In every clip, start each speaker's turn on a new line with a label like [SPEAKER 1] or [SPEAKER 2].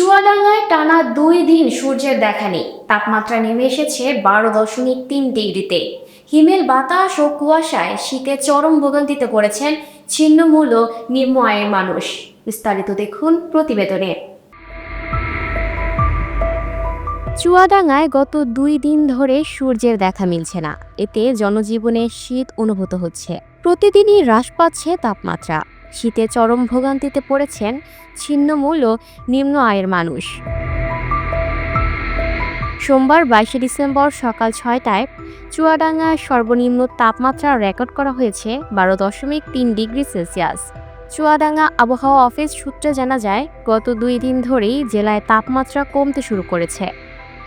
[SPEAKER 1] চুয়াডাঙ্গায় টানা দুই দিন সূর্যের দেখা নেই। তাপমাত্রা নেমে এসেছে বারো দশমিক তিন ডিগ্রিতে। হিমেল বাতাস ও কুয়াশায় শীতে চরম ভোগান্তিতে পড়েছেন ছিন্নমূল ও নিম্ন আয়ের মানুষ। বিস্তারিত দেখুন প্রতিবেদনে। চুয়াডাঙ্গায় গত দুই দিন ধরে সূর্যের দেখা মিলছে না। এতে জনজীবনে শীত অনুভূত হচ্ছে। প্রতিদিনই হ্রাস পাচ্ছে তাপমাত্রা। শীতে চরম ভোগান্তিতে পড়েছেন ছিন্নমূল ও নিম্ন আয়ের মানুষ। সোমবার বাইশে ডিসেম্বর সকাল ছয়টায় চুয়াডাঙ্গায় সর্বনিম্ন তাপমাত্রা রেকর্ড করা হয়েছে বারো দশমিক তিন ডিগ্রি সেলসিয়াস। চুয়াডাঙ্গা আবহাওয়া অফিস সূত্রে জানা যায়, গত দুই দিন ধরেই জেলায় তাপমাত্রা কমতে শুরু করেছে।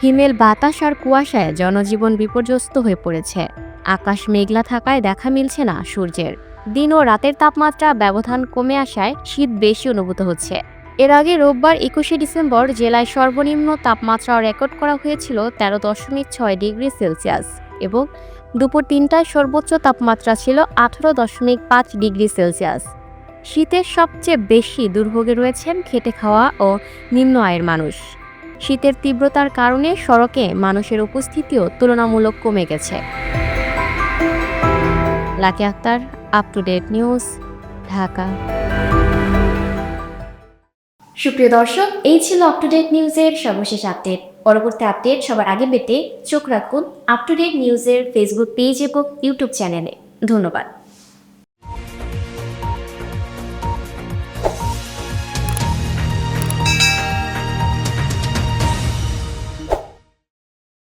[SPEAKER 1] হিমেল বাতাস আর কুয়াশায় জনজীবন বিপর্যস্ত হয়ে পড়েছে। আকাশ মেঘলা থাকায় দেখা মিলছে না সূর্যের। দিন ও রাতের তাপমাত্রা ব্যবধান কমে আসায় শীত বেশি অনুভূত হচ্ছে। এর আগে রোববার একুশে ডিসেম্বর জেলায় সর্বনিম্ন তাপমাত্রা রেকর্ড করা হয়েছিল তেরো দশমিক ছয় ডিগ্রি সেলসিয়াস এবং দুপুর তিনটায় সর্বোচ্চ তাপমাত্রা ছিল আঠারো দশমিক পাঁচ ডিগ্রি সেলসিয়াস। শীতের সবচেয়ে বেশি দুর্ভোগে রয়েছেন খেটে খাওয়া ও নিম্ন আয়ের মানুষ। শীতের তীব্রতার কারণে সড়কে মানুষের উপস্থিতিও তুলনামূলক কমে গেছে। Lucky Akter up to date news Dhaka সুপ্রিয় দর্শক, এই ছিল আপ টু ডেট নিউজের সর্বশেষ আপডেট পরবর্তী আপডেট সবার আগে পেতে চোখ রাখুন আপ টু ডেট নিউজের ফেসবুক পেজ এবং ইউটিউব চ্যানেলে ধন্যবাদ।